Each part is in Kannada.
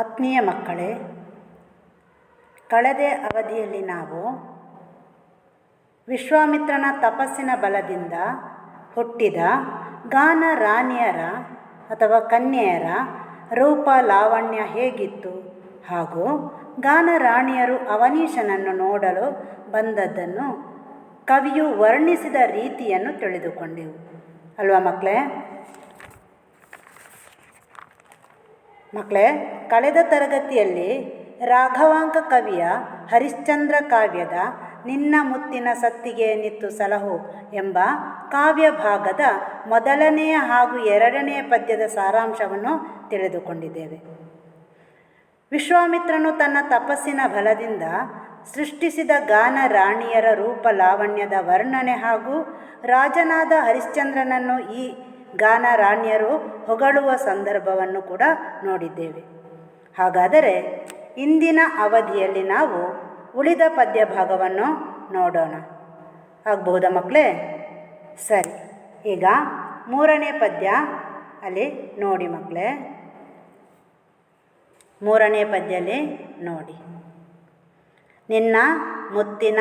ಆತ್ಮೀಯ ಮಕ್ಕಳೇ, ಕಳೆದ ಅವಧಿಯಲ್ಲಿ ನಾವು ವಿಶ್ವಾಮಿತ್ರನ ತಪಸ್ಸಿನ ಬಲದಿಂದ ಹುಟ್ಟಿದ ಗಾನ ರಾಣಿಯರ ಅಥವಾ ಕನ್ಯೆಯರ ರೂಪ ಲಾವಣ್ಯ ಹೇಗಿತ್ತು ಹಾಗೂ ಗಾನ ರಾಣಿಯರು ಅವನೀಶನನ್ನು ನೋಡಲು ಬಂದದ್ದನ್ನು ಕವಿಯು ವರ್ಣಿಸಿದ ರೀತಿಯನ್ನು ತಿಳಿದುಕೊಂಡೆವು. ಅಲ್ವಾ ಮಕ್ಕಳೇ? ಮಕ್ಕಳೇ ಕಳೆದ ತರಗತಿಯಲ್ಲಿ ರಾಘವಾಂಕ ಕವಿಯ ಹರಿಶ್ಚಂದ್ರ ಕಾವ್ಯದ ನಿನ್ನ ಮುತ್ತಿನ ಸತ್ತಿಗೆ ನಿತ್ತು ಸಲಹು ಎಂಬ ಕಾವ್ಯ ಭಾಗದ ಮೊದಲನೆಯ ಹಾಗೂ ಎರಡನೆಯ ಪದ್ಯದ ಸಾರಾಂಶವನ್ನು ತಿಳಿದುಕೊಂಡಿದ್ದೇವೆ. ವಿಶ್ವಾಮಿತ್ರನು ತನ್ನ ತಪಸ್ಸಿನ ಬಲದಿಂದ ಸೃಷ್ಟಿಸಿದ ಗಾನ ರಾಣಿಯರ ರೂಪ ಲಾವಣ್ಯದ ವರ್ಣನೆ ಹಾಗೂ ರಾಜನಾದ ಹರಿಶ್ಚಂದ್ರನನ್ನು ಈ ಗಾನ ರಾಣ್ಯರು ಹೊಗಳುವ ಸಂದರ್ಭವನ್ನು ಕೂಡ ನೋಡಿದ್ದೇವೆ. ಹಾಗಾದರೆ ಇಂದಿನ ಅವಧಿಯಲ್ಲಿ ನಾವು ಉಳಿದ ಪದ್ಯ ಭಾಗವನ್ನು ನೋಡೋಣ. ಆಗ್ಬಹುದಾ ಮಕ್ಕಳೇ ಸರಿ, ಈಗ ಮೂರನೇ ಪದ್ಯ ಅಲ್ಲಿ ನೋಡಿ ಮಕ್ಕಳೇ ಮೂರನೇ ಪದ್ಯಲ್ಲಿ ನೋಡಿ. ನಿನ್ನ ಮುತ್ತಿನ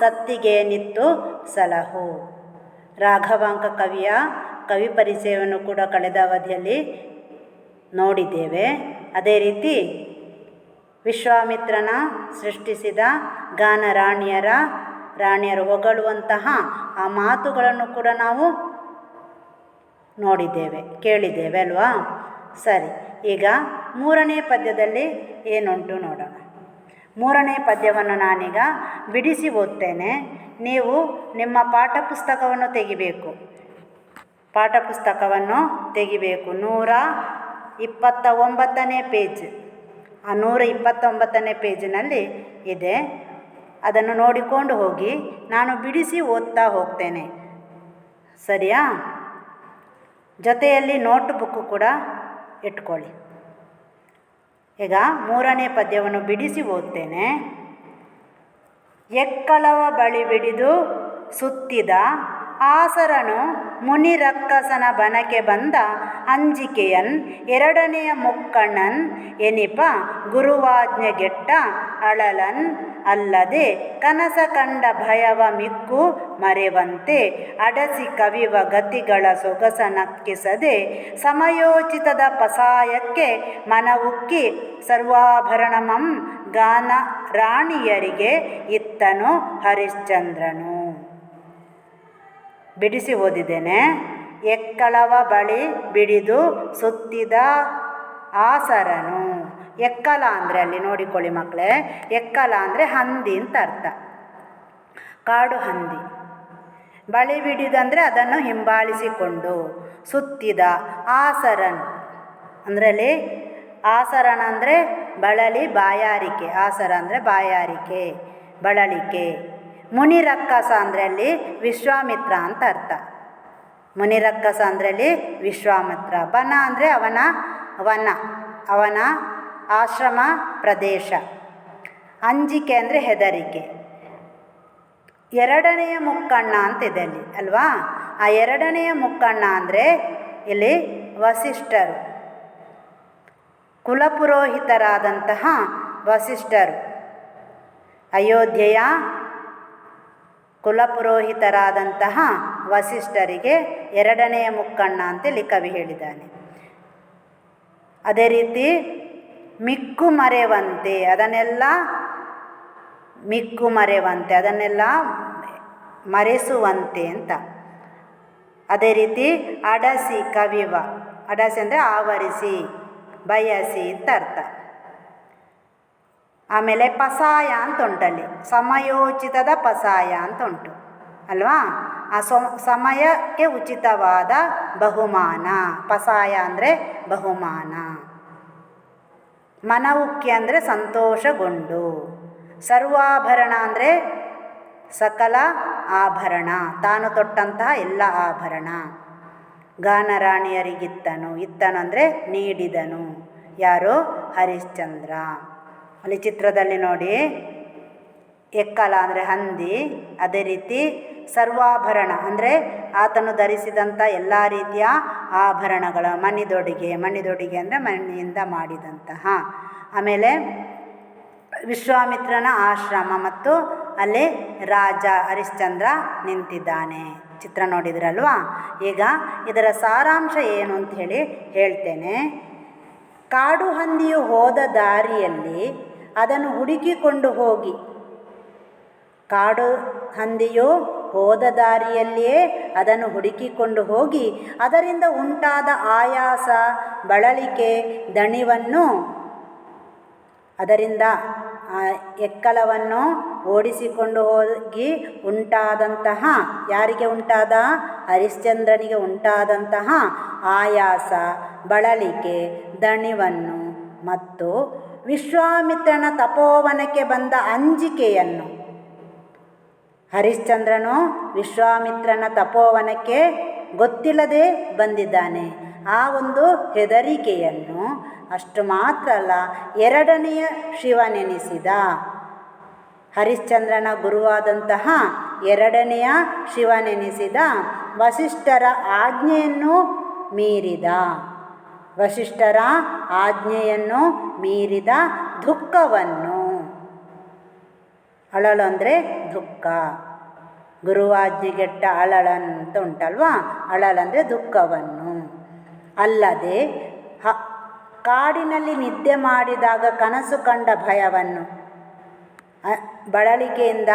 ಸತ್ತಿಗೆ ನಿತ್ತು ಸಲಹು. ರಾಘವಾಂಕ ಕವಿಯ ಕವಿ ಪರಿಚಯವನ್ನು ಕೂಡ ಕಳೆದ ಅವಧಿಯಲ್ಲಿ ನೋಡಿದ್ದೇವೆ. ಅದೇ ರೀತಿ ವಿಶ್ವಾಮಿತ್ರನ ಸೃಷ್ಟಿಸಿದ ಗಾನ ರಾಣಿಯರ ರಾಣಿಯರು ಹೊಗಳುವಂತಹ ಆ ಮಾತುಗಳನ್ನು ಕೂಡ ನಾವು ನೋಡಿದ್ದೇವೆ, ಕೇಳಿದ್ದೇವೆ ಅಲ್ವಾ? ಸರಿ, ಈಗ ಮೂರನೇ ಪದ್ಯದಲ್ಲಿ ಏನುಂಟು ನೋಡೋಣ. ಮೂರನೇ ಪದ್ಯವನ್ನು ನಾನೀಗ ಬಿಡಿಸಿ ಓದ್ತೇನೆ. ನೀವು ನಿಮ್ಮ ಪಾಠ ಪುಸ್ತಕವನ್ನು ತೆಗಿಬೇಕು. ಪಾಠ ಪುಸ್ತಕವನ್ನು ತೆಗಿಬೇಕು. ನೂರ ಇಪ್ಪತ್ತ ಒಂಬತ್ತನೇ ಪೇಜ್. ಆ ನೂರ ಇಪ್ಪತ್ತೊಂಬತ್ತನೇ ಪೇಜಿನಲ್ಲಿ ಇದೆ. ಅದನ್ನು ನೋಡಿಕೊಂಡು ಹೋಗಿ ನಾನು ಬಿಡಿಸಿ ಓದ್ತಾ ಹೋಗ್ತೇನೆ. ಸರಿಯಾ? ಜೊತೆಯಲ್ಲಿ ನೋಟ್ ಬುಕ್ಕು ಕೂಡ ಇಟ್ಕೊಳ್ಳಿ. ಈಗ ಮೂರನೇ ಪದ್ಯವನ್ನು ಬಿಡಿಸಿ ಓದ್ತೇನೆ. ಎಕ್ಕಳವ ಬಳಿ ಬಿಡಿದು ಸುತ್ತಿದ ಆಸರನು ಮುನಿರಕ್ಕಸನ ಬನಕೆ ಬಂದ ಅಂಜಿಕೆಯನ್, ಎರಡನೆಯ ಮುಕ್ಕಣ್ಣನ್ ಎನಿಪ ಗುರುವಾಜ್ಞೆಗೆಟ್ಟ ಅಳಲನ್ ಅಲ್ಲದೆ ಕನಸ ಕಂಡ ಭಯವ ಮಿಕ್ಕು ಮರೆವಂತೆ ಅಡಸಿ ಕವಿವ ಗತಿಗಳ ಸೊಗಸ ನಕ್ಕಿಸದೆ ಸಮಯೋಚಿತದ ಪಸಾಯಕ್ಕೆ ಮನವುಕ್ಕಿ ಸರ್ವಾಭರಣಮಂ ಗಾನ ರಾಣಿಯರಿಗೆ ಇತ್ತನು ಹರಿಶ್ಚಂದ್ರನು. ಬಿಡಿಸಿ ಓದಿದ್ದೇನೆ. ಎಕ್ಕಳವ ಬಳಿ ಬಿಡಿದು ಸುತ್ತಿದ ಆಸರನು. ಎಕ್ಕಲ ಅಂದರೆ ಅಲ್ಲಿ ನೋಡಿಕೊಳ್ಳಿ ಮಕ್ಕಳೇ, ಎಕ್ಕಲ ಅಂದರೆ ಹಂದಿ ಅಂತ ಅರ್ಥ. ಕಾಡು ಹಂದಿ. ಬಳಿ ಬಿಡಿದಂದರೆ ಅದನ್ನು ಹಿಂಬಾಲಿಸಿಕೊಂಡು ಸುತ್ತಿದ ಆಸರನ್. ಅಂದರೆ ಅಲ್ಲಿ ಆಸರಣ ಅಂದರೆ ಬಳಲಿ, ಬಾಯಾರಿಕೆ. ಆಸರ ಅಂದರೆ ಬಾಯಾರಿಕೆ, ಬಳಲಿಕೆ. ಮುನಿರಕ್ಕಸ ವಿಶ್ವಾಮಿತ್ರ ಅಂತ ಅರ್ಥ. ಮುನಿರಕ್ಕಸ ವಿಶ್ವಾಮಿತ್ರ. ಬನ ಅಂದರೆ ಅವನ ವನ, ಅವನ ಆಶ್ರಮ ಪ್ರದೇಶ. ಅಂಜಿಕೆ ಅಂದರೆ ಹೆದರಿಕೆ. ಎರಡನೆಯ ಮುಕ್ಕಣ್ಣ ಅಂತಿದೆ ಅಲ್ಲಿ, ಅಲ್ವಾ? ಆ ಎರಡನೆಯ ಮುಕ್ಕಣ್ಣ ಅಂದರೆ ಇಲ್ಲಿ ವಸಿಷ್ಠರು. ಕುಲಪುರೋಹಿತರಾದಂತಹ ವಸಿಷ್ಠರು. ಅಯೋಧ್ಯೆಯ ಕುಲಪುರೋಹಿತರಾದಂತಹ ವಸಿಷ್ಠರಿಗೆ ಎರಡನೆಯ ಮುಕ್ಕಣ್ಣ ಅಂತೇಳಿ ಕವಿ ಹೇಳಿದ್ದಾನೆ. ಅದೇ ರೀತಿ ಮಿಕ್ಕು ಮರೆವಂತೆ ಅದನ್ನೆಲ್ಲ ಮಿಕ್ಕು ಮರೆವಂತೆ ಅದನ್ನೆಲ್ಲ ಮರೆಸುವಂತೆ ಅಂತ. ಅದೇ ರೀತಿ ಅಡಸಿ ಕವಿವ, ಅಡಸಿ ಅಂದರೆ ಆವರಿಸಿ, ಬಯಸಿ ಅಂತ ಅರ್ಥ. ಆಮೇಲೆ ಪಸಾಯ ಅಂತ ಉಂಟಲ್ಲಿ ಸಮಯೋಚಿತದ ಪಸಾಯ ಅಂತ ಉಂಟು ಅಲ್ವಾ? ಆ ಸಮಯಕ್ಕೆ ಉಚಿತವಾದ ಬಹುಮಾನ. ಪಸಾಯ ಅಂದರೆ ಬಹುಮಾನ. ಮನವುಕ್ಕಿ ಅಂದರೆ ಸಂತೋಷಗೊಂಡು. ಸರ್ವಾಭರಣ ಅಂದರೆ ಸಕಲ ಆಭರಣ. ತಾನು ತೊಟ್ಟಂತಹ ಎಲ್ಲ ಆಭರಣ. ಗಾನರಾಣಿಯರಿಗಿತ್ತನು ಇತ್ತನು ಅಂದರೆ ನೀಡಿದನು. ಯಾರೋ? ಹರಿಶ್ಚಂದ್ರ. ಅಲ್ಲಿ ಚಿತ್ರದಲ್ಲಿ ನೋಡಿ, ಎಕ್ಕಲ ಅಂದರೆ ಹಂದಿ, ಅದೇ ರೀತಿ ಸರ್ವಾಭರಣ ಅಂದರೆ ಆತನು ಧರಿಸಿದಂಥ ಎಲ್ಲ ರೀತಿಯ ಆಭರಣಗಳ ಮಣಿದೊಡಿಗೆ ಮಣಿದೊಡಿಗೆ ಅಂದರೆ ಮಣ್ಣಿನಿಂದ ಮಾಡಿದಂತಹ. ಆಮೇಲೆ ವಿಶ್ವಾಮಿತ್ರನ ಆಶ್ರಮ ಮತ್ತು ಅಲ್ಲಿ ರಾಜ ಹರಿಶ್ಚಂದ್ರ ನಿಂತಿದ್ದಾನೆ. ಚಿತ್ರ ನೋಡಿದ್ರಲ್ವಾ? ಈಗ ಇದರ ಸಾರಾಂಶ ಏನು ಅಂತ ಹೇಳಿ ಹೇಳ್ತೇನೆ. ಕಾಡು ಹಂದಿಯು ಹೋದ ದಾರಿಯಲ್ಲಿ ಅದನ್ನು ಹುಡುಕಿಕೊಂಡು ಹೋಗಿ. ಕಾಡು ಹಂದಿಯು ಹೋದ ದಾರಿಯಲ್ಲಿಯೇ ಅದನ್ನು ಹುಡುಕಿಕೊಂಡು ಹೋಗಿ, ಅದರಿಂದ ಉಂಟಾದ ಆಯಾಸ, ಬಳಲಿಕೆ, ದಣಿವನ್ನು, ಅದರಿಂದ ಎಕ್ಕಲವನ್ನು ಓಡಿಸಿಕೊಂಡು ಹೋಗಿ ಉಂಟಾದಂತಹ, ಯಾರಿಗೆ ಉಂಟಾದ? ಹರಿಶ್ಚಂದ್ರನಿಗೆ ಉಂಟಾದಂತಹ ಆಯಾಸ, ಬಳಲಿಕೆ, ದಣಿವನ್ನು ಮತ್ತು ವಿಶ್ವಾಮಿತ್ರನ ತಪೋವನಕ್ಕೆ ಬಂದ ಅಂಜಿಕೆಯನ್ನು. ಹರಿಶ್ಚಂದ್ರನು ವಿಶ್ವಾಮಿತ್ರನ ತಪೋವನಕ್ಕೆ ಗೊತ್ತಿಲ್ಲದೆ ಬಂದಿದ್ದಾನೆ. ಆ ಒಂದು ಹೆದರಿಕೆಯನ್ನು ಅಷ್ಟು ಮಾತ್ರ ಅಲ್ಲ, ಎರಡನೆಯ ಶಿವನೆನಿಸಿದ. ಹರಿಶ್ಚಂದ್ರನ ಗುರುವಾದಂತಹ ಎರಡನೆಯ ಶಿವನೆನಿಸಿದ ವಸಿಷ್ಠರ ಆಜ್ಞೆಯನ್ನು ಮೀರಿದ. ವಸಿಷ್ಠರ ಆಜ್ಞೆಯನ್ನು ಮೀರಿದ ದುಃಖವನ್ನು. ಅಳಲು ಅಂದರೆ ದುಃಖ. ಗುರುವಾಜ್ಞೆಗೆಟ್ಟ ಅಳಲಂತ ಉಂಟಲ್ವಾ ಅಳಲಂದರೆ ದುಃಖವನ್ನು. ಅಲ್ಲದೆ, ಹ, ಕಾಡಿನಲ್ಲಿ ನಿದ್ದೆ ಮಾಡಿದಾಗ ಕನಸು ಕಂಡ ಭಯವನ್ನು. ಬಳಲಿಕೆಯಿಂದ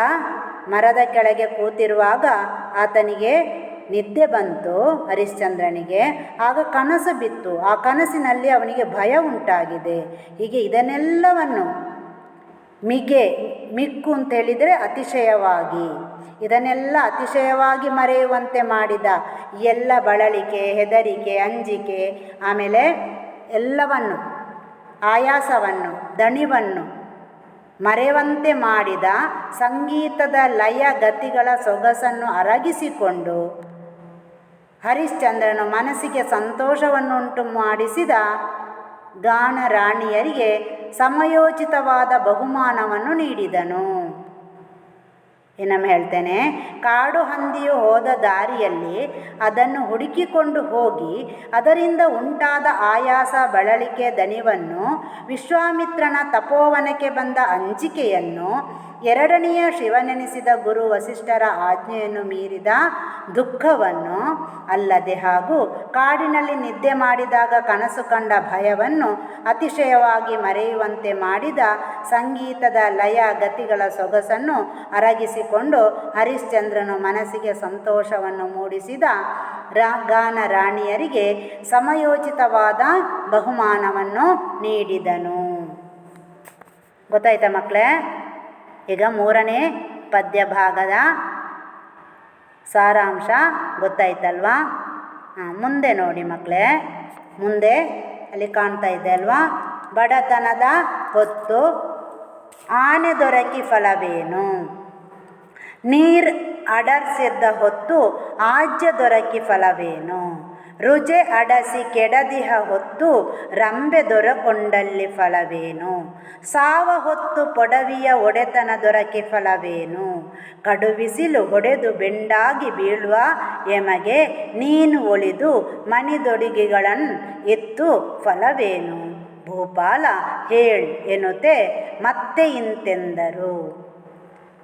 ಮರದ ಕೆಳಗೆ ಕೂತಿರುವಾಗ ಆತನಿಗೆ ನಿದ್ದೆ ಬಂತು ಹರಿಶ್ಚಂದ್ರನಿಗೆ. ಆಗ ಕನಸು ಬಿತ್ತು. ಆ ಕನಸಿನಲ್ಲಿ ಅವನಿಗೆ ಭಯ ಉಂಟಾಗಿದೆ. ಹೀಗೆ ಇದನ್ನೆಲ್ಲವನ್ನು ಮಿಗೆ, ಮಿಕ್ಕು ಅಂತ ಹೇಳಿದರೆ ಅತಿಶಯವಾಗಿ. ಇದನ್ನೆಲ್ಲ ಅತಿಶಯವಾಗಿ ಮರೆಯುವಂತೆ ಮಾಡಿದ ಎಲ್ಲ ಬಳಲಿಕೆ, ಹೆದರಿಕೆ, ಅಂಜಿಕೆ, ಆಮೇಲೆ ಎಲ್ಲವನ್ನು, ಆಯಾಸವನ್ನು, ದಣಿವನ್ನು ಮರೆಯುವಂತೆ ಮಾಡಿದ ಸಂಗೀತದ ಲಯ ಗತಿಗಳ ಸೊಗಸನ್ನು ಅರಗಿಸಿಕೊಂಡು ಹರಿಶ್ಚಂದ್ರನು ಮನಸ್ಸಿಗೆ ಸಂತೋಷವನ್ನುಂಟು ಮಾಡಿಸಿದ ಗಾನ ರಾಣಿಯರಿಗೆ ಸಮಯೋಚಿತವಾದ ಬಹುಮಾನವನ್ನು ನೀಡಿದನು. ಇನ್ನೊಮ್ಮೆ ಹೇಳ್ತೇನೆ, ಕಾಡು ಹಂದಿಯು ಹೋದ ದಾರಿಯಲ್ಲಿ ಅದನ್ನು ಹುಡುಕಿಕೊಂಡು ಹೋಗಿ ಅದರಿಂದ ಉಂಟಾದ ಆಯಾಸ ಬಳಲಿಕೆ ದಣಿವನ್ನು ವಿಶ್ವಾಮಿತ್ರನ ತಪೋವನಕ್ಕೆ ಬಂದ ಅಂಜಿಕೆಯನ್ನು ಎರಡನೆಯ ಶಿವನೆನಿಸಿದ ಗುರು ವಸಿಷ್ಠರ ಆಜ್ಞೆಯನ್ನು ಮೀರಿದ ದುಃಖವನ್ನು ಅಲ್ಲದೆ ಹಾಗೂ ಕಾಡಿನಲ್ಲಿ ನಿದ್ದೆ ಮಾಡಿದಾಗ ಕನಸು ಕಂಡ ಭಯವನ್ನು ಅತಿಶಯವಾಗಿ ಮರೆಯುವಂತೆ ಮಾಡಿದ ಸಂಗೀತದ ಲಯ ಗತಿಗಳ ಸೊಗಸನ್ನು ಅರಗಿಸಿಕೊಂಡು ಹರಿಶ್ಚಂದ್ರನು ಮನಸ್ಸಿಗೆ ಸಂತೋಷವನ್ನು ಮೂಡಿಸಿದ ರಾಗಾನ ರಾಣಿಯರಿಗೆ ಸಮಯೋಚಿತವಾದ ಬಹುಮಾನವನ್ನು ನೀಡಿದನು. ಗೊತ್ತಾಯ್ತಾ ಮಕ್ಕಳೇ? ಈಗ ಮೂರನೇ ಪದ್ಯ ಭಾಗದ ಸಾರಾಂಶ ಗೊತ್ತಾಯ್ತಲ್ವಾ? ಹಾಂ, ಮುಂದೆ ನೋಡಿ ಮಕ್ಕಳೇ ಮುಂದೆ ಅಲ್ಲಿ ಕಾಣ್ತಾ ಇದೆ ಅಲ್ವಾ? ಬಡತನದ ಹೊತ್ತು ಆನೆ ದೊರಕಿ ಫಲವೇನು? ನೀರ್ ಅಡರ್ಸಿದ್ದ ಹೊತ್ತು ಆಜ್ಯ ದೊರಕಿ ಫಲವೇನು? ರುಜೆ ಅಡಸಿ ಕೆಡದಿಹ ಹೊತ್ತು ರಂಬೆ ದೊರಕೊಂಡಲ್ಲಿ ಫಲವೇನು? ಸಾವ ಹೊತ್ತು ಪೊಡವಿಯ ಒಡೆತನ ದೊರಕೆ ಫಲವೇನು? ಕಡುಬಿಸಿಲು ಹೊಡೆದು ಬೆಂಡಾಗಿ ಬೀಳುವ ಎಮಗೆ ನೀನು ಒಳಿದು ಮಣಿದೊಡಿಗೆಗಳನ್ನು ಎತ್ತು ಫಲವೇನು? ಭೂಪಾಲ ಹೇಳ್ ಎನ್ನುತ್ತೆ ಮತ್ತೆ ಇಂತೆಂದರು.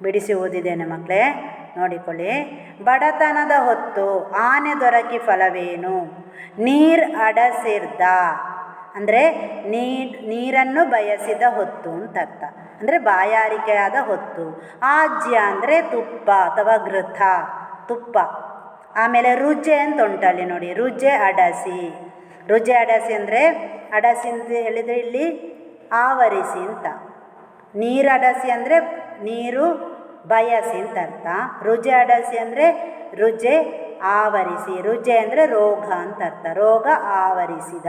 ಬಿಡಿಸಿ ಓದಿದ್ದೇನೆ ಮಕ್ಕಳೇ. ನೋಡಿಕೊಳ್ಳಿ. ಬಡತನದ ಹೊತ್ತು ಆನೆ ದೊರಕಿ ಫಲವೇನು? ನೀರ್ ಅಡಸಿರ್ದ. ಅಂದರೆ ನೀರ್ ನೀರನ್ನು ಬಯಸಿದ ಹೊತ್ತು ಅಂತ ಅರ್ಥ. ಅಂದರೆ ಬಾಯಾರಿಕೆಯಾದ ಹೊತ್ತು. ಆಜ್ಯ ಅಂದರೆ ತುಪ್ಪ ಅಥವಾ ಘೃತ ತುಪ್ಪ. ಆಮೇಲೆ ರುಜೆ ಅಂತ ಉಂಟಲ್ಲಿ ನೋಡಿ. ರುಜೆ ಅಡಸಿ. ರುಜೆ ಅಡಸಿ ಅಂದರೆ ಅಡಸಿ ಅಂತ ಹೇಳಿದರೆ ಇಲ್ಲಿ ಆವರಿಸಿ ಅಂತ. ನೀರಡಸಿ ಅಂದರೆ ನೀರು ಬಯಸಿ ಅಂತ ಅರ್ಥ ರುಜೆ ಅಡಸಿ ಅಂದರೆ ರುಜೆ ಆವರಿಸಿ. ರುಜೆ ಅಂದರೆ ರೋಗ ಅಂತ ಅರ್ಥ ರೋಗ ಆವರಿಸಿದ.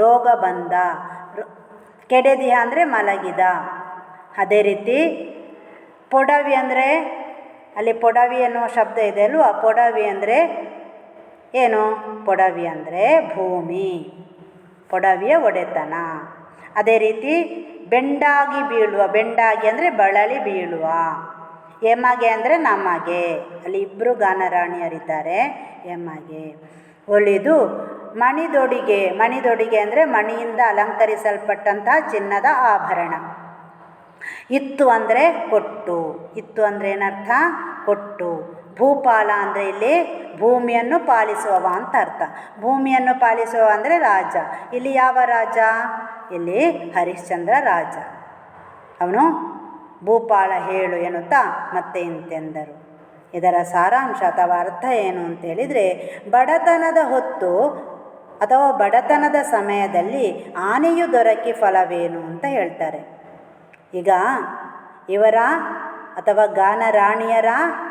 ರೋಗ ಬಂದ. ಕೆಡೆದಿಯ ಅಂದರೆ ಮಲಗಿದ. ಅದೇ ರೀತಿ ಪೊಡವಿ ಅಂದರೆ ಅಲ್ಲಿ ಪೊಡವಿ ಅನ್ನುವ ಶಬ್ದ ಇದೆ ಅಲ್ವಾ? ಪೊಡವಿ ಅಂದರೆ ಏನು? ಪೊಡವಿ ಅಂದರೆ ಭೂಮಿ. ಪೊಡವಿಯ ಒಡೆತನ. ಅದೇ ರೀತಿ ಬೆಂಡಾಗಿ ಬೀಳುವ, ಬೆಂಡಾಗಿ ಅಂದರೆ ಬಳಲಿ ಬೀಳುವ. ಎಮಗೆ ಅಂದರೆ ನಮಗೆ. ಅಲ್ಲಿ ಇಬ್ಬರು ಗಾನರಾಣಿಯರಿದ್ದಾರೆ. ಎಮಗೆ ಒಲಿದು ಮಣಿದೊಡಿಗೆ ಮಣಿದೊಡಿಗೆ ಅಂದರೆ ಮಣಿಯಿಂದ ಅಲಂಕರಿಸಲ್ಪಟ್ಟಂತಹ ಚಿನ್ನದ ಆಭರಣ. ಇತ್ತು ಅಂದರೆ ಕೊಟ್ಟು. ಇತ್ತು ಅಂದರೆ ಏನರ್ಥ? ಕೊಟ್ಟು. ಭೂಪಾಲ ಅಂದರೆ ಇಲ್ಲಿ ಭೂಮಿಯನ್ನು ಪಾಲಿಸುವವ ಅಂತ ಅರ್ಥ. ಭೂಮಿಯನ್ನು ಪಾಲಿಸುವ ಅಂದರೆ ರಾಜ. ಇಲ್ಲಿ ಯಾವ ರಾಜ? ಇಲ್ಲಿ ಹರಿಶ್ಚಂದ್ರ ರಾಜ. ಅವನು ಭೂಪಾಲ ಹೇಳು ಎನ್ನುತ್ತಾ ಮತ್ತೆ ಇಂತೆಂದರು. ಇದರ ಸಾರಾಂಶ ಅಥವಾ ಅರ್ಥ ಏನು ಅಂತ ಹೇಳಿದರೆ, ಬಡತನದ ಹೊತ್ತು ಅಥವಾ ಬಡತನದ ಸಮಯದಲ್ಲಿ ಆನೆಯು ದೊರಕಿ ಫಲವೇನು ಅಂತ ಹೇಳ್ತಾರೆ. ಈಗ ಇವರ ಅಥವಾ ಗಾನರಾಣಿಯರ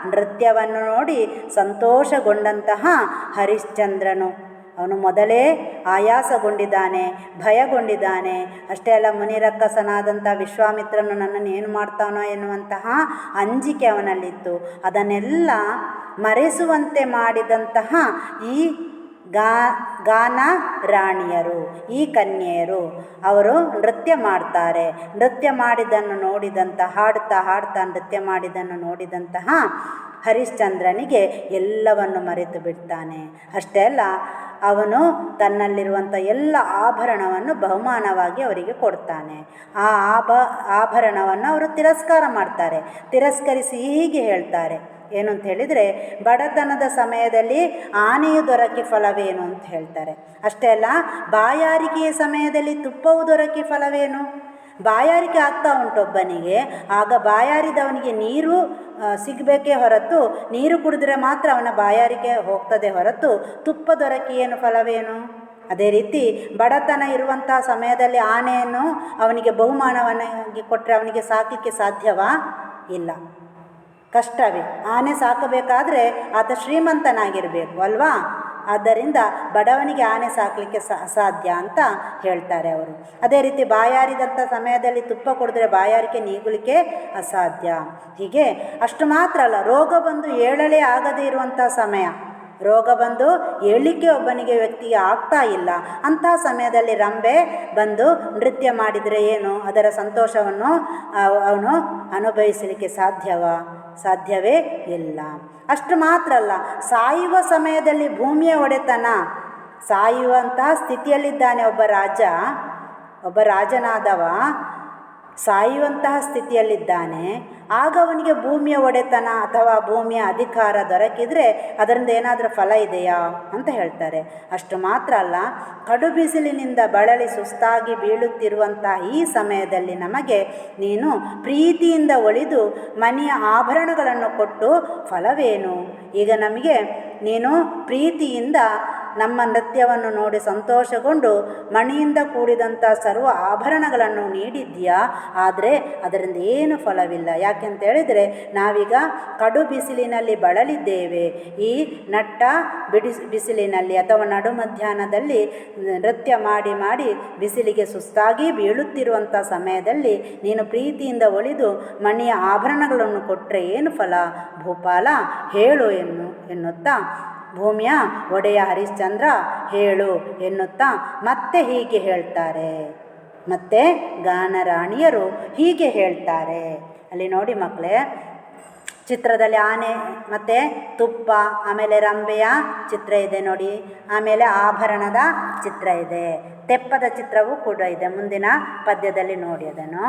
ನೃತ್ಯವನ್ನು ನೋಡಿ ಸಂತೋಷಗೊಂಡಂತಹ ಹರಿಶ್ಚಂದ್ರನು ಅವನು ಮೊದಲೇ ಆಯಾಸಗೊಂಡಿದ್ದಾನೆ, ಭಯಗೊಂಡಿದ್ದಾನೆ. ಅಷ್ಟೇ ಅಲ್ಲ, ಮುನಿರಕ್ಕಸನಾದಂಥ ವಿಶ್ವಾಮಿತ್ರನು ನನ್ನನ್ನು ಏನು ಮಾಡ್ತಾನೋ ಎನ್ನುವಂತಹ ಅಂಜಿಕೆ ಅವನಲ್ಲಿತ್ತು. ಅದನ್ನೆಲ್ಲ ಮರೆಸುವಂತೆ ಮಾಡಿದಂತಹ ಈ ಗಾ, ಗಾನ ರಾಣಿಯರು, ಈ ಕನ್ಯೆಯರು, ಅವರು ನೃತ್ಯ ಮಾಡ್ತಾರೆ. ನೃತ್ಯ ಮಾಡಿದ್ದನ್ನು ನೋಡಿದಂತ ಹಾಡ್ತಾ ಹಾಡ್ತಾ ನೃತ್ಯ ಮಾಡಿದ್ದನ್ನು ನೋಡಿದಂತಹ ಹರಿಶ್ಚಂದ್ರನಿಗೆ ಎಲ್ಲವನ್ನು ಮರೆತು ಬಿಡ್ತಾನೆ. ಅಷ್ಟೇ ಅಲ್ಲ ಅವನು ತನ್ನಲ್ಲಿರುವಂಥ ಎಲ್ಲ ಆಭರಣವನ್ನು ಬಹುಮಾನವಾಗಿ ಅವರಿಗೆ ಕೊಡ್ತಾನೆ. ಆ ಆಭ, ಆಭರಣವನ್ನು ಅವರು ತಿರಸ್ಕಾರ ಮಾಡ್ತಾರೆ. ತಿರಸ್ಕರಿಸಿ ಹೀಗೆ ಹೇಳ್ತಾರೆ. ಏನು ಅಂತ ಹೇಳಿದರೆ, ಬಡತನದ ಸಮಯದಲ್ಲಿ ಆನೆಯು ದೊರಕಿ ಫಲವೇನು ಅಂತ ಹೇಳ್ತಾರೆ. ಅಷ್ಟೇ ಅಲ್ಲ, ಬಾಯಾರಿಕೆಯ ಸಮಯದಲ್ಲಿ ತುಪ್ಪವು ದೊರಕಿ ಫಲವೇನು? ಬಾಯಾರಿಕೆ ಆಗ್ತಾ ಉಂಟು ಒಬ್ಬನಿಗೆ. ಆಗ ಬಾಯಾರಿದವನಿಗೆ ನೀರು ಸಿಗಬೇಕೇ ಹೊರತು ನೀರು ಕುಡಿದ್ರೆ ಮಾತ್ರ ಅವನ ಬಾಯಾರಿಕೆ ಹೋಗ್ತದೆ ಹೊರತು ತುಪ್ಪ ದೊರಕಿ ಏನು ಫಲವೇನು? ಅದೇ ರೀತಿ ಬಡತನ ಇರುವಂಥ ಸಮಯದಲ್ಲಿ ಆನೆಯನ್ನು ಅವನಿಗೆ ಬಹುಮಾನವನ್ನಾಗಿ ಕೊಟ್ಟರೆ ಅವನಿಗೆ ಸಾಕಲಿಕ್ಕೆ ಸಾಧ್ಯವಾ? ಇಲ್ಲ. ಕಷ್ಟವೇ. ಆನೆ ಸಾಕಬೇಕಾದ್ರೆ ಆತ ಶ್ರೀಮಂತನಾಗಿರಬೇಕು, ಅಲ್ವಾ? ಆದ್ದರಿಂದ ಬಡವನಿಗೆ ಆನೆ ಸಾಕಲಿಕ್ಕೆ ಅಸಾಧ್ಯ ಅಂತ ಹೇಳ್ತಾರೆ ಅವರು. ಅದೇ ರೀತಿ ಬಾಯಾರಿದಂಥ ಸಮಯದಲ್ಲಿ ತುಪ್ಪ ಕುಡಿದ್ರೆ ಬಾಯಾರಿಕೆ ನೀಗಲಿಕ್ಕೆ ಅಸಾಧ್ಯ. ಹೀಗೆ ಅಷ್ಟು ಮಾತ್ರ ಅಲ್ಲ, ರೋಗ ಬಂದು ಏಳಲೇ ಆಗದೇ ಇರುವಂಥ ಸಮಯ. ರೋಗ ಬಂದು ಏಳಿಕೆ ಒಬ್ಬನಿಗೆ ವ್ಯಕ್ತಿಗೆ ಆಗ್ತಾ ಇಲ್ಲ. ಅಂಥ ಸಮಯದಲ್ಲಿ ರಂಬೆ ಬಂದು ನೃತ್ಯ ಮಾಡಿದರೆ ಏನು? ಅದರ ಸಂತೋಷವನ್ನು ಅವನು ಅನುಭವಿಸಲಿಕ್ಕೆ ಸಾಧ್ಯವ? ಸಾಧ್ಯವೇ ಇಲ್ಲ. ಅಷ್ಟು ಮಾತ್ರ ಅಲ್ಲ, ಸಾಯುವ ಸಮಯದಲ್ಲಿ ಭೂಮಿಯ ಒಡೆತನ, ಸಾಯುವಂತಹ ಸ್ಥಿತಿಯಲ್ಲಿದ್ದಾನೆ ಒಬ್ಬ ರಾಜ, ಒಬ್ಬ ರಾಜನಾದವ, ಸಾಯುವಂತಹ ಸ್ಥಿತಿಯಲ್ಲಿದ್ದಾನೆ. ಆಗ ಅವನಿಗೆ ಭೂಮಿಯ ಒಡೆತನ ಅಥವಾ ಭೂಮಿಯ ಅಧಿಕಾರ ದೊರಕಿದರೆ ಅದರಿಂದ ಏನಾದರೂ ಫಲ ಇದೆಯಾ ಅಂತ ಹೇಳ್ತಾರೆ. ಅಷ್ಟು ಮಾತ್ರ ಅಲ್ಲ ಕಡು ಬಿಸಿಲಿನಿಂದ ಬಳಲಿ ಸುಸ್ತಾಗಿ ಬೀಳುತ್ತಿರುವಂಥ ಈ ಸಮಯದಲ್ಲಿ ನಮಗೆ ನೀನು ಪ್ರೀತಿಯಿಂದ ಒಳಿದು ಮನೆಯ ಆಭರಣಗಳನ್ನು ಕೊಟ್ಟು ಫಲವೇನು? ಈಗ ನಮಗೆ ನೀನು ಪ್ರೀತಿಯಿಂದ ನಮ್ಮ ನೃತ್ಯವನ್ನು ನೋಡಿ ಸಂತೋಷಗೊಂಡು ಮಣಿಯಿಂದ ಕೂಡಿದಂಥ ಸರ್ವ ಆಭರಣಗಳನ್ನು ನೀಡಿದ್ಯಾ ಆದರೆ ಅದರಿಂದ ಏನು ಫಲವಿಲ್ಲ. ಯಾಕೆಂತ ಹೇಳಿದರೆ ನಾವೀಗ ಕಡು ಬಿಸಿಲಿನಲ್ಲಿ ಬಳಲಿದ್ದೇವೆ. ಈ ನಟ್ಟ ಬಿಡಿ ಬಿಸಿಲಿನಲ್ಲಿ ಅಥವಾ ನಡು ಮಧ್ಯಾಹ್ನದಲ್ಲಿ ನೃತ್ಯ ಮಾಡಿ ಮಾಡಿ ಬಿಸಿಲಿಗೆ ಸುಸ್ತಾಗಿ ಬೀಳುತ್ತಿರುವಂಥ ಸಮಯದಲ್ಲಿ ನೀನು ಪ್ರೀತಿಯಿಂದ ಒಳಿದು ಮಣಿಯ ಆಭರಣಗಳನ್ನು ಕೊಟ್ಟರೆ ಏನು ಫಲ? ಭೂಪಾಲ ಹೇಳು ಎನ್ನು ಎನ್ನುತ್ತಾ ಭೂಮಿಯ ಒಡೆಯ ಹರಿಶ್ಚಂದ್ರ ಹೇಳು ಎನ್ನುತ್ತಾ ಮತ್ತೆ ಹೀಗೆ ಹೇಳ್ತಾರೆ. ಮತ್ತೆ ಗಾನರಾಣಿಯರು ಹೀಗೆ ಹೇಳ್ತಾರೆ. ಅಲ್ಲಿ ನೋಡಿ ಮಕ್ಕಳೇ, ಚಿತ್ರದಲ್ಲಿ ಆನೆ, ಮತ್ತು ತುಪ್ಪ, ಆಮೇಲೆ ರಂಬೆಯ ಚಿತ್ರ ಇದೆ ನೋಡಿ. ಆಮೇಲೆ ಆಭರಣದ ಚಿತ್ರ ಇದೆ. ತೆಪ್ಪದ ಚಿತ್ರವೂ ಕೂಡ ಇದೆ. ಮುಂದಿನ ಪದ್ಯದಲ್ಲಿ ನೋಡಿ ಅದನ್ನು.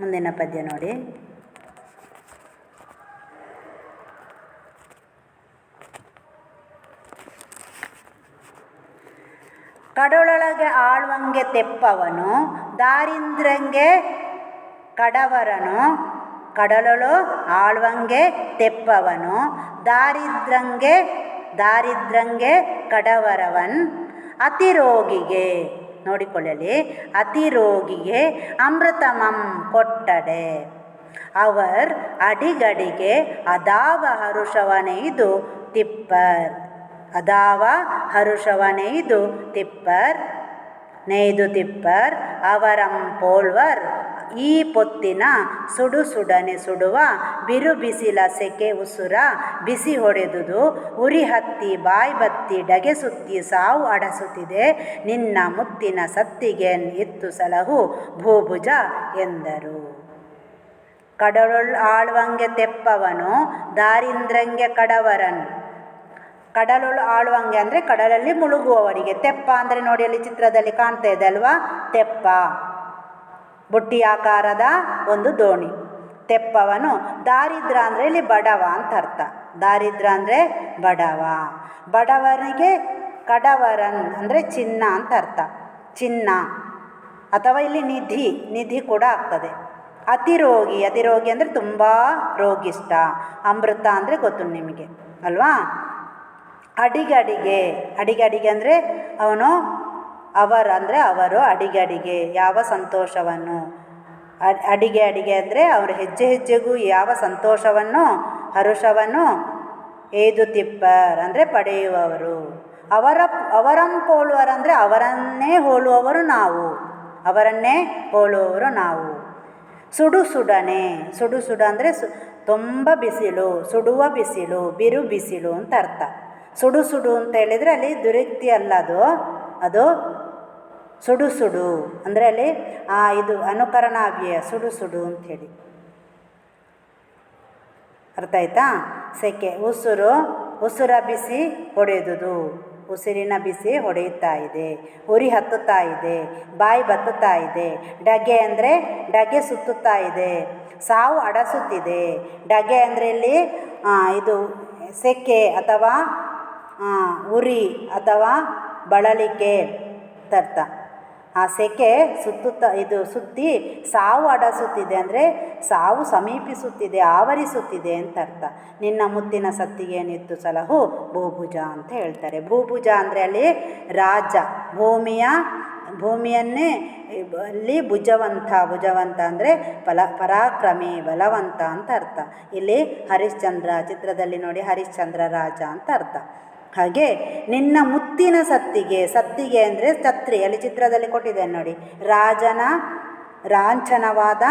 ಮುಂದಿನ ಪದ್ಯ ನೋಡಿ. ಕಡಲೊಳಗೆ ಆಳ್ವಂಗೆ ತೆಪ್ಪವನು, ದಾರಿಂದ್ರಂಗೆ ಕಡವರನು, ಕಡಲೊಳು ಆಳ್ವಂಗೆ ತೆಪ್ಪವನು, ದಾರಿದ್ರಂಗೆ ದಾರಿದ್ರಂಗೆ ಕಡವರವನ್. ಅತಿರೋಗಿಗೆ, ನೋಡಿಕೊಳ್ಳಲಿ, ಅತಿರೋಗಿಗೆ ಅಮೃತಮಂ ಕೊಟ್ಟಡೆ. ಅವರ್ ಅಡಿಗಡಿಗೆ ಅದಾವ ಹರುಷವನೆಯ್ದು ತಿಪ್ಪರ್. ಅದಾವ ಹರುಷವನೆಯ್ದು ತಿಪ್ಪರ್, ನೇಯ್ದು ತಿಪ್ಪರ್, ಅವರಂ ಪೋಳ್ವರ್, ಈ ಪೊತ್ತಿನ ಸುಡು ಸುಡನೆ ಸುಡುವ, ಬಿರು ಬಿಸಿಲ ಸೆಕೆ ಉಸುರ, ಬಿಸಿ ಹೊಡೆದುದು, ಉರಿ ಹತ್ತಿ ಬಾಯಿ ಬತ್ತಿ ಡಗೆ ಸುತ್ತಿ ಸಾವು ಅಡಸುತ್ತಿದೆ, ನಿನ್ನ ಮುತ್ತಿನ ಸತ್ತಿಗೆ ಎತ್ತು ಸಲಹು ಭೂಭುಜ ಎಂದರು. ಕಡಲೊಳ್ ಆಳ್ವಂಗೆ ತೆಪ್ಪವನು, ದಾರಿಂದ್ರಂಗೆ ಕಡವರನ್. ಕಡಲೊಳು ಆಳುವಂಗೆ ಅಂದರೆ ಕಡಲಲ್ಲಿ ಮುಳುಗುವವರಿಗೆ. ತೆಪ್ಪ ಅಂದರೆ ನೋಡಿ ಅಲ್ಲಿ ಚಿತ್ರದಲ್ಲಿ ಕಾಣ್ತಾ ಇದೆ ಅಲ್ವಾ? ತೆಪ್ಪ. ಬುಟ್ಟಿ ಆಕಾರದ ಒಂದು ದೋಣಿ. ತೆಪ್ಪವನು ದಾರಿದ್ರ ಅಂದರೆ ಇಲ್ಲಿ ಬಡವ ಅಂತ ಅರ್ಥ. ದಾರಿದ್ರ ಅಂದರೆ ಬಡವ. ಬಡವನಿಗೆ ಕಡವರನ್ ಅಂದರೆ ಚಿನ್ನ ಅಂತ ಅರ್ಥ. ಚಿನ್ನ. ಅಥವಾ ಇಲ್ಲಿ ನಿಧಿ ನಿಧಿ ಕೂಡ ಆಗ್ತದೆ. ಅತಿರೋಗಿ ಅತಿರೋಗಿ ಅಂದರೆ ತುಂಬ ರೋಗಿಷ್ಟ. ಅಮೃತ ಅಂದರೆ ಗೊತ್ತು ನಿಮಗೆ. ಅಲ್ವಾ? ಅಡಿಗೆ ಅಡಿಗಡಿಗೆ ಅಡಿಗೆ ಅಡಿಗೆ ಅಂದರೆ ಅವನು ಅವರ ಅಂದರೆ ಅವರು ಅಡಿಗೆ ಅಡಿಗೆ ಯಾವ ಸಂತೋಷವನ್ನು. ಅಡ್- ಅಡಿಗೆ ಅಡಿಗೆ ಅಂದರೆ ಅವರು ಹೆಜ್ಜೆ ಹೆಜ್ಜೆಗೂ ಯಾವ ಸಂತೋಷವನ್ನು, ಹರುಷವನ್ನು ಏದು ತಿಪ್ಪರ್ ಅಂದರೆ ಪಡೆಯುವವರು. ಅವರ, ಅವರಂ ಹೋಲುವರಂದರೆ ಅವರನ್ನೇ ಹೋಲುವವರು ನಾವು. ಅವರನ್ನೇ ಹೋಲುವವರು ನಾವು. ಸುಡು ಸುಡನೆ. ಸುಡು ಸುಡ ಅಂದರೆ ಸು, ತುಂಬ ಬಿಸಿಲು, ಸುಡುವ ಬಿಸಿಲು, ಬಿರು ಬಿಸಿಲು ಅಂತ ಅರ್ಥ. ಸುಡು ಸುಡು ಅಂತ ಹೇಳಿದರೆ ಅಲ್ಲಿ ದುರಿಕ್ತಿ ಅಲ್ಲ ಅದು. ಅದು ಸುಡು ಸುಡು ಅಂದರೆ ಅಲ್ಲಿ ಇದು ಅನುಕರಣಾವ್ಯಯ, ಸುಡು ಸುಡು ಅಂಥೇಳಿ ಅರ್ಥ ಆಯ್ತಾ? ಸೆಕೆ, ಉಸುರು, ಉಸುರ ಬಿಸಿ ಹೊಡೆದುದು. ಉಸಿರಿನ ಬಿಸಿ ಹೊಡೆಯುತ್ತಾ ಇದೆ. ಉರಿ ಹತ್ತುತ್ತಾ ಇದೆ. ಬಾಯಿ ಬತ್ತುತ್ತಾ ಇದೆ. ಡಗೆ ಅಂದರೆ ಡಗೆ ಸುತ್ತುತ್ತಾ ಇದೆ. ಸಾವು ಅಡಸುತ್ತಿದೆ. ಡಗೆ ಅಂದರೆ ಇಲ್ಲಿ ಇದು ಸೆಕೆ ಅಥವಾ ಉರಿ ಅಥವಾ ಬಳಲಿಕೆ ಅಂತರ್ಥ ಆ ಸೆಕೆ ಸುತ್ತುತ್ತ, ಇದು ಸುತ್ತಿ ಸಾವು ಅಡಸುತ್ತಿದೆ ಅಂದರೆ ಸಾವು ಸಮೀಪಿಸುತ್ತಿದೆ, ಆವರಿಸುತ್ತಿದೆ ಅಂತ ಅರ್ಥ. ನಿನ್ನ ಮುತ್ತಿನ ಸತ್ತಿಗೇನಿತ್ತು ಸಲಹು ಭೂಭುಜ ಅಂತ ಹೇಳ್ತಾರೆ. ಭೂಭುಜ ಅಂದರೆ ಅಲ್ಲಿ ರಾಜ, ಭೂಮಿಯ, ಭೂಮಿಯನ್ನೇ ಅಲ್ಲಿ ಭುಜವಂತ ಭುಜವಂತ ಅಂದರೆ ಫಲ, ಪರಾಕ್ರಮಿ, ಬಲವಂತ ಅಂತ ಅರ್ಥ. ಇಲ್ಲಿ ಹರಿಶ್ಚಂದ್ರ, ಚಿತ್ರದಲ್ಲಿ ನೋಡಿ ಹರಿಶ್ಚಂದ್ರ ರಾಜ ಅಂತ ಅರ್ಥ. ಹಾಗೆ ನಿನ್ನ ಮುತ್ತಿನ ಸತ್ತಿಗೆ ಸತ್ತಿಗೆ ಅಂದರೆ ಛತ್ರಿ, ಅಲ್ಲಿ ಚಿತ್ರದಲ್ಲಿ ಕೊಟ್ಟಿದ್ದೇನೆ ನೋಡಿ, ರಾಜನ ರಾಂಛನವಾದ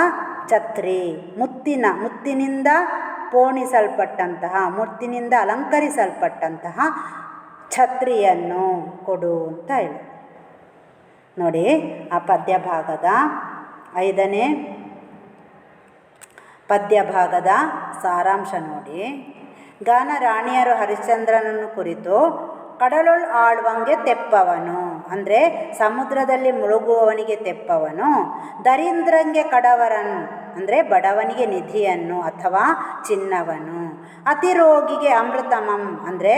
ಛತ್ರಿ, ಮುತ್ತಿನ, ಮುತ್ತಿನಿಂದ ಪೋಣಿಸಲ್ಪಟ್ಟಂತಹ ಮುತ್ತಿನಿಂದ ಅಲಂಕರಿಸಲ್ಪಟ್ಟಂತಹ ಛತ್ರಿಯನ್ನು ಕೊಡು ಅಂತ ಹೇಳಿ. ನೋಡಿ, ಆ ಪದ್ಯ ಭಾಗದ ಐದನೇ ಪದ್ಯ ಭಾಗದ ಸಾರಾಂಶ ನೋಡಿ. ಗಾನ ರಾಣಿಯರು ಹರಿಶ್ಚಂದ್ರನನ್ನು ಕುರಿತು, ಕಡಲೊಳ್ ಆಳ್ವಂಗೆ ತೆಪ್ಪವನು. ಅಂದರೆ ಸಮುದ್ರದಲ್ಲಿ ಮುಳುಗುವವನಿಗೆ ತೆಪ್ಪವನು. ದರೀಂದ್ರಂಗೆ ಕಡವರನು. ಅಂದರೆ ಬಡವನಿಗೆ ನಿಧಿಯನ್ನು ಅಥವಾ ಚಿನ್ನವನು. ಅತಿರೋಗಿಗೆ ಅಮೃತಮಂ. ಅಂದರೆ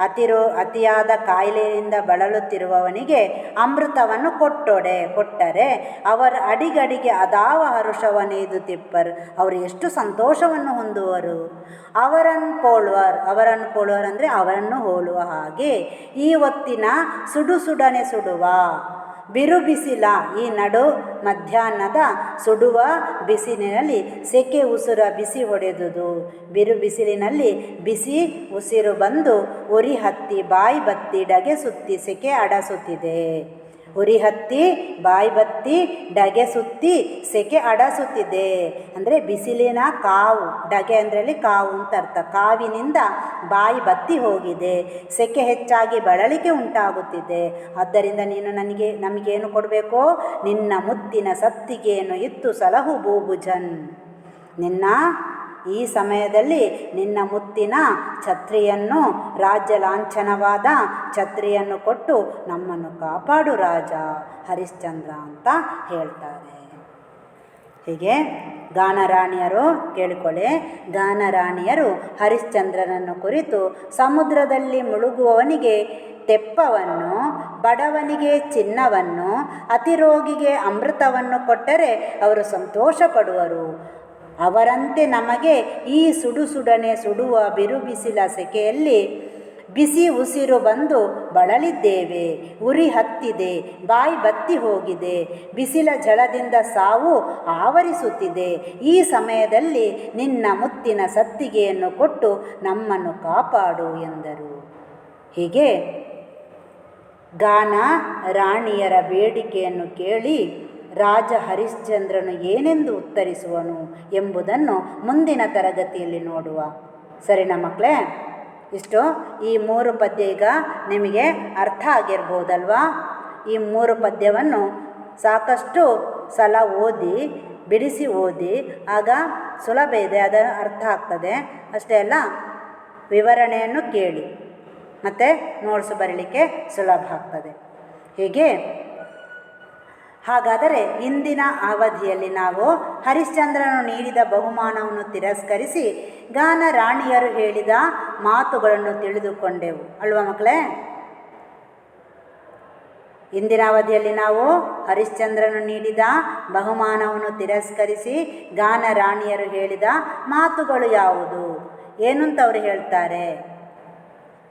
ಅತಿರೋ, ಅತಿಯಾದ ಕಾಯಿಲೆಯಿಂದ ಬಳಲುತ್ತಿರುವವನಿಗೆ ಅಮೃತವನ್ನು ಕೊಟ್ಟೊಡೆ, ಕೊಟ್ಟರೆ ಅವರ ಅಡಿಗಡಿಗೆ ಅದಾವ ಹರುಷವನೇದು ತಿಪ್ಪರು. ಅವರು ಎಷ್ಟು ಸಂತೋಷವನ್ನು ಹೊಂದುವರು. ಅವರನ್ನು ಪೋಳುವರ್ ಅವರನ್ನು ಪೋಳುವರ್ ಅಂದರೆ ಅವರನ್ನು ಹೋಲುವ ಹಾಗೆ ಈ ಹೊತ್ತಿನ ಸುಡು ಸುಡನೆ ಸುಡುವ. ಬಿರು ಬಿಸಿಲ ಈ ನಡು ಮಧ್ಯಾಹ್ನದ ಸುಡುವ ಬಿಸಿಲಿನಲ್ಲಿ ಸೆಕೆ ಉಸಿರ ಬಿಸಿ ಹೊಡೆದುದು. ಬಿರು ಬಿಸಿಲಿನಲ್ಲಿ ಬಿಸಿ ಉಸಿರು ಬಂದು ಉರಿ ಹತ್ತಿ ಬಾಯಿ ಬತ್ತಿ ಡಗೆ ಸುತ್ತಿ ಸೆಕೆ ಅಡಸುತ್ತಿದೆ. ಉರಿ ಹತ್ತಿ, ಬಾಯಿ ಬತ್ತಿ, ಡಗೆ ಸುತ್ತಿ, ಸೆಕೆ ಅಡಸುತ್ತಿದೆ ಅಂದರೆ ಬಿಸಿಲಿನ ಕಾವು, ಡಗೆ ಅಂದರಲ್ಲಿ ಕಾವು ಅಂತ ಅರ್ಥ. ಕಾವಿನಿಂದ ಬಾಯಿ ಬತ್ತಿ ಹೋಗಿದೆ, ಸೆಕೆ ಹೆಚ್ಚಾಗಿ ಬಳಲಿಕೆ ಉಂಟಾಗುತ್ತಿದೆ. ಆದ್ದರಿಂದ ನೀನು ನನಗೆ, ನಮಗೇನು ಕೊಡಬೇಕು? ನಿನ್ನ ಮುತ್ತಿನ ಸತ್ತಿಗೆಯನ್ನು ಇತ್ತು ಸಲಹು ಬೂಬುಜನ್ ನಿನ್ನ ಈ ಸಮಯದಲ್ಲಿ ನಿನ್ನ ಮುತ್ತಿನ ಛತ್ರಿಯನ್ನು ರಾಜ್ಯ ಲಾಂಛನವಾದ ಛತ್ರಿಯನ್ನು ಕೊಟ್ಟು ನಮ್ಮನ್ನು ಕಾಪಾಡು ರಾಜ ಹರಿಶ್ಚಂದ್ರ ಅಂತ ಹೇಳ್ತಾರೆ. ಹೀಗೆ ಗಾನರಾಣಿಯರು ಕೇಳಿಕೊಳ್ಳಿ. ಗಾನರಾಣಿಯರು ಹರಿಶ್ಚಂದ್ರನನ್ನು ಕುರಿತು ಸಮುದ್ರದಲ್ಲಿ ಮುಳುಗುವವನಿಗೆ ತೆಪ್ಪವನ್ನು, ಬಡವನಿಗೆ ಚಿನ್ನವನ್ನು, ಅತಿರೋಗಿಗೆ ಅಮೃತವನ್ನು ಕೊಟ್ಟರೆ ಅವರು ಸಂತೋಷ ಪಡುವರು ಅವರಂತೆ ನಮಗೆ ಈ ಸುಡು ಸುಡನೆ ಸುಡುವ ಬಿರುಬಿಸಿಲ ಸೆಕೆಯಲ್ಲಿ ಬಿಸಿ ಉಸಿರು ಬಂದು ಬಳಲಿದ್ದೇವೆ, ಉರಿ ಹತ್ತಿದೆ, ಬಾಯಿ ಬತ್ತಿ ಹೋಗಿದೆ, ಬಿಸಿಲ ಝಳದಿಂದ ಸಾವು ಆವರಿಸುತ್ತಿದೆ. ಈ ಸಮಯದಲ್ಲಿ ನಿನ್ನ ಮುತ್ತಿನ ಸತ್ತಿಗೆಯನ್ನು ಕೊಟ್ಟು ನಮ್ಮನ್ನು ಕಾಪಾಡು ಎಂದರು. ಹೀಗೆ ಗಾನ ರಾಣಿಯರ ಬೇಡಿಕೆಯನ್ನು ಕೇಳಿ ರಾಜ ಹರಿಶ್ಚಂದ್ರನು ಏನೆಂದು ಉತ್ತರಿಸುವನು ಎಂಬುದನ್ನು ಮುಂದಿನ ತರಗತಿಯಲ್ಲಿ ನೋಡುವ. ಸರಿನಾ ಮಕ್ಕಳೇ ಇಷ್ಟು? ಈ ಮೂರು ಪದ್ಯ ಈಗ ನಿಮಗೆ ಅರ್ಥ ಆಗಿರ್ಬೋದಲ್ವಾ? ಈ ಮೂರು ಪದ್ಯವನ್ನು ಸಾಕಷ್ಟು ಸಲ ಓದಿ, ಬಿಡಿಸಿ ಓದಿ, ಆಗ ಸುಲಭ ಇದೆ, ಅದು ಅರ್ಥ ಆಗ್ತದೆ. ಅಷ್ಟೇ ಅಲ್ಲ, ವಿವರಣೆಯನ್ನು ಕೇಳಿ. ಮತ್ತು ನೋಟ್ಸ್ ಬರಲಿಕ್ಕೆ ಸುಲಭ ಆಗ್ತದೆ. ಹೀಗೆ ಹಾಗಾದರೆ ಇಂದಿನ ಅವಧಿಯಲ್ಲಿ ನಾವು ಹರಿಶ್ಚಂದ್ರನು ನೀಡಿದ ಬಹುಮಾನವನ್ನು ತಿರಸ್ಕರಿಸಿ ಗಾನ ರಾಣಿಯರು ಹೇಳಿದ ಮಾತುಗಳನ್ನು ತಿಳಿದುಕೊಂಡೆವು. ಅಲ್ವಾ ಮಕ್ಕಳೇ? ಇಂದಿನ ಅವಧಿಯಲ್ಲಿ ನಾವು ಹರಿಶ್ಚಂದ್ರನು ನೀಡಿದ ಬಹುಮಾನವನ್ನು ತಿರಸ್ಕರಿಸಿ ಗಾನ ರಾಣಿಯರು ಹೇಳಿದ ಮಾತುಗಳು ಯಾವುದು? ಏನು ಅಂತ ಅವರು ಹೇಳ್ತಾರೆ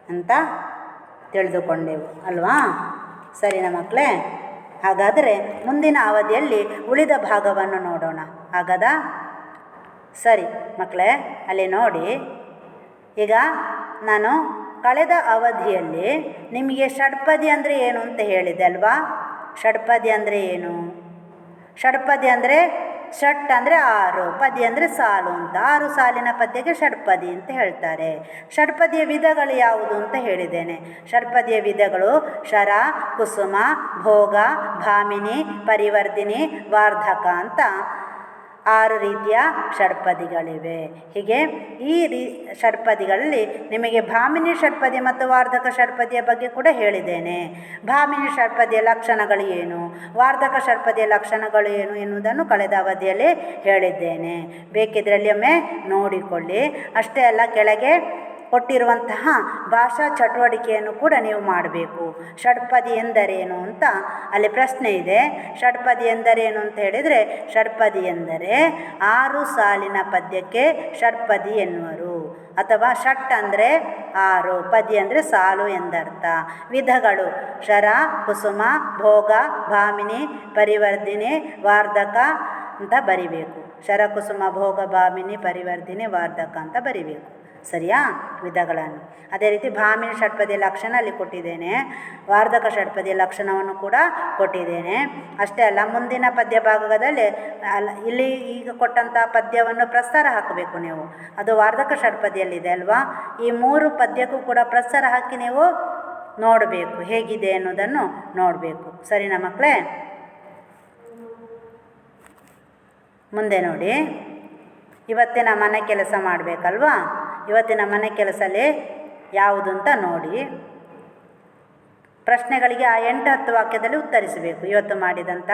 ಅಂತ ತಿಳಿದುಕೊಂಡೆವು. ಅಲ್ವಾ? ಸರಿನಾ ಮಕ್ಕಳೇ? ಹಾಗಾದರೆ ಮುಂದಿನ ಅವಧಿಯಲ್ಲಿ ಉಳಿದ ಭಾಗವನ್ನು ನೋಡೋಣ. ಆಗದ? ಸರಿ ಮಕ್ಕಳೇ, ಅಲ್ಲಿ ನೋಡಿ. ಈಗ ನಾನು ಕಳೆದ ಅವಧಿಯಲ್ಲಿ ನಿಮಗೆ ಷಡ್ಪದಿ ಅಂದರೆ ಏನು ಅಂತ ಹೇಳಿದೆ ಅಲ್ವಾ? ಷಡ್ಪದಿ ಅಂದರೆ ಏನು? ಷಡ್ಪದಿ ಅಂದರೆ ಷಟ್ ಅಂದರೆ ಆರು, ಪದಿ ಅಂದರೆ ಸಾಲು ಅಂತ. ಆರು ಸಾಲಿನ ಪದ್ಯಕ್ಕೆ ಷಡ್ಪದಿ ಅಂತ ಹೇಳ್ತಾರೆ. ಷಡ್ಪದಿಯ ವಿಧಗಳು ಯಾವುದು ಅಂತ ಹೇಳಿದ್ದೇನೆ. ಷಡ್ಪದಿಯ ವಿಧಗಳು ಶರ, ಕುಸುಮ, ಭೋಗ, ಭಾಮಿನಿ ಪರಿವರ್ಧಿನಿ ವಾರ್ಧಕ ಅಂತ. ಆರು ರೀತಿಯ ಷಡ್ಪದಿಗಳಿವೆ. ಹೀಗೆ ಈ ರೀ ಷಡ್ಪದಿಗಳಲ್ಲಿ ನಿಮಗೆ ಭಾಮಿನಿ ಷಡ್ಪದಿ ಮತ್ತು ವಾರ್ಧಕ ಷಡ್ಪದಿಯ ಬಗ್ಗೆ ಕೂಡ ಹೇಳಿದ್ದೇನೆ. ಭಾಮಿನಿ ಷಡ್ಪದಿಯ ಲಕ್ಷಣಗಳು ಏನು? ವಾರ್ಧಕ ಷಡ್ಪದಿಯ ಲಕ್ಷಣಗಳು ಏನು ಎನ್ನುವುದನ್ನು ಕಳೆದ ಅವಧಿಯಲ್ಲಿ ಹೇಳಿದ್ದೇನೆ. ಬೇಕಿದ್ರಲ್ಲಿ ಒಮ್ಮೆ ನೋಡಿಕೊಳ್ಳಿ. ಅಷ್ಟೇ ಅಲ್ಲ, ಕೆಳಗೆ ಕೊಟ್ಟಿರುವಂತಹ ಭಾಷಾ ಚಟುವಟಿಕೆಯನ್ನು ಕೂಡ ನೀವು ಮಾಡಬೇಕು. ಷಡ್ಪದಿ ಎಂದರೇನು ಅಂತ ಅಲ್ಲಿ ಪ್ರಶ್ನೆ ಇದೆ. ಷಡ್ಪದಿ ಎಂದರೇನು ಅಂತ ಹೇಳಿದರೆ, ಷಡ್ಪದಿ ಎಂದರೆ ಆರು ಸಾಲಿನ ಪದ್ಯಕ್ಕೆ ಷಡ್ಪದಿ ಎನ್ನುವರು. ಅಥವಾ ಷಟ್ ಅಂದರೆ ಆರು, ಪದಿ ಅಂದರೆ ಸಾಲು ಎಂದರ್ಥ. ವಿಧಗಳು ಶರ, ಕುಸುಮ, ಭೋಗ, ಭಾಮಿನಿ ಪರಿವರ್ಧಿನಿ ವಾರ್ಧಕ ಅಂತ ಬರಿಬೇಕು. ಶರ, ಕುಸುಮ, ಭೋಗ, ಭಾಮಿನಿ ಪರಿವರ್ಧಿನಿ ವಾರ್ಧಕ ಅಂತ ಬರಿಬೇಕು. ಸರಿಯಾ? ವಿಧಗಳನ್ನು. ಅದೇ ರೀತಿ ಭಾಮಿನ ಷಟ್ಪದಿಯ ಲಕ್ಷಣ ಅಲ್ಲಿ ಕೊಟ್ಟಿದ್ದೇನೆ. ವಾರ್ಧಕ ಷಟ್ಪದಿಯ ಲಕ್ಷಣವನ್ನು ಕೂಡ ಕೊಟ್ಟಿದ್ದೇನೆ. ಅಷ್ಟೇ ಅಲ್ಲ, ಮುಂದಿನ ಪದ್ಯ ಭಾಗದಲ್ಲಿ ಅಲ್ಲ, ಇಲ್ಲಿ ಈಗ ಕೊಟ್ಟಂಥ ಪದ್ಯವನ್ನು ಪ್ರಸ್ತಾರ ಹಾಕಬೇಕು ನೀವು. ಅದು ವಾರ್ಧಕ ಷಟ್ಪದಿಯಲ್ಲಿದೆ ಅಲ್ವಾ? ಈ ಮೂರು ಪದ್ಯಕ್ಕೂ ಕೂಡ ಪ್ರಸ್ತಾರ ಹಾಕಿ ನೀವು ನೋಡಬೇಕು. ಹೇಗಿದೆ ಅನ್ನೋದನ್ನು ನೋಡಬೇಕು. ಸರಿನಾ ಮಕ್ಕಳೇ ಮುಂದೆ ನೋಡಿ. ಇವತ್ತಿನ ಮನೆ ಕೆಲಸ ಮಾಡಬೇಕಲ್ವಾ? ಇವತ್ತಿನ ಮನೆ ಕೆಲಸಲ್ಲಿ ಯಾವುದು ಅಂತ ನೋಡಿ. ಪ್ರಶ್ನೆಗಳಿಗೆ ಆ ಎಂಟು ಹತ್ತು ವಾಕ್ಯದಲ್ಲಿ ಉತ್ತರಿಸಬೇಕು. ಇವತ್ತು ಮಾಡಿದಂಥ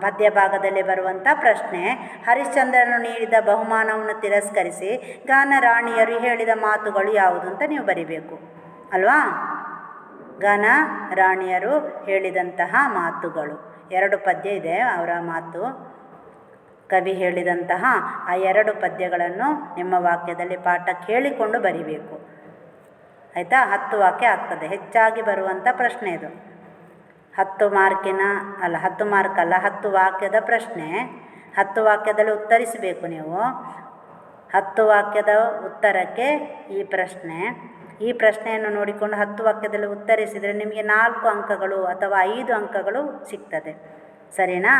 ಪದ್ಯ ಭಾಗದಲ್ಲಿ ಬರುವಂಥ ಪ್ರಶ್ನೆ, ಹರಿಶ್ಚಂದ್ರನು ನೀಡಿದ ಬಹುಮಾನವನ್ನು ತಿರಸ್ಕರಿಸಿ ಗಾನ ರಾಣಿಯರು ಹೇಳಿದ ಮಾತುಗಳು ಯಾವುದು ಅಂತ ನೀವು ಬರಿಬೇಕು. ಅಲ್ವಾ? ಗಾನ ರಾಣಿಯರು ಹೇಳಿದಂತಹ ಮಾತುಗಳು. ಎರಡು ಪದ್ಯ ಇದೆ ಅವರ ಮಾತು. ಕವಿ ಹೇಳಿದಂತಹ ಆ ಎರಡು ಪದ್ಯಗಳನ್ನು ನಿಮ್ಮ ವಾಕ್ಯದಲ್ಲಿ ಪಾಠ ಕೇಳಿಕೊಂಡು ಬರಿಬೇಕು. ಆಯಿತಾ? ಹತ್ತು ವಾಕ್ಯ ಆಗ್ತದೆ. ಹೆಚ್ಚಾಗಿ ಬರುವಂಥ ಪ್ರಶ್ನೆ ಇದು. ಹತ್ತು ಮಾರ್ಕಿನ ಅಲ್ಲ, ಹತ್ತು ಮಾರ್ಕ್ ಅಲ್ಲ, ಹತ್ತು ವಾಕ್ಯದ ಪ್ರಶ್ನೆ. ಹತ್ತು ವಾಕ್ಯದಲ್ಲಿ ಉತ್ತರಿಸಬೇಕು ನೀವು. ಹತ್ತು ವಾಕ್ಯದ ಉತ್ತರಕ್ಕೆ ಈ ಪ್ರಶ್ನೆ. ಈ ಪ್ರಶ್ನೆಯನ್ನು ನೋಡಿಕೊಂಡು ಹತ್ತು ವಾಕ್ಯದಲ್ಲಿ ಉತ್ತರಿಸಿದರೆ ನಿಮಗೆ ನಾಲ್ಕು ಅಂಕಗಳು ಅಥವಾ ಐದು ಅಂಕಗಳು ಸಿಗ್ತದೆ. ಸರಿನಾ?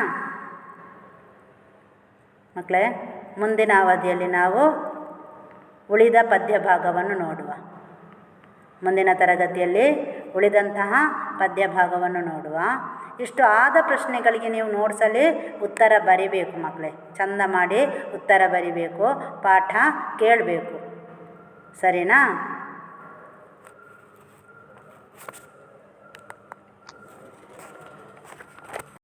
ಮಕ್ಕಳೇ, ಮುಂದಿನ ಅವಧಿಯಲ್ಲಿ ನಾವು ಉಳಿದ ಪದ್ಯ ಭಾಗವನ್ನು ನೋಡುವ. ಮುಂದಿನ ತರಗತಿಯಲ್ಲಿ ಉಳಿದಂತಹ ಪದ್ಯ ಭಾಗವನ್ನು ನೋಡುವ. ಇಷ್ಟು ಆದ ಪ್ರಶ್ನೆಗಳಿಗೆ ನೀವು ನೋಡ್ಸಲಿ ಉತ್ತರ ಬರಿಬೇಕು ಮಕ್ಕಳೇ. ಚಂದ ಮಾಡಿ ಉತ್ತರ ಬರಿಬೇಕು, ಪಾಠ ಕೇಳಬೇಕು. ಸರಿನಾ?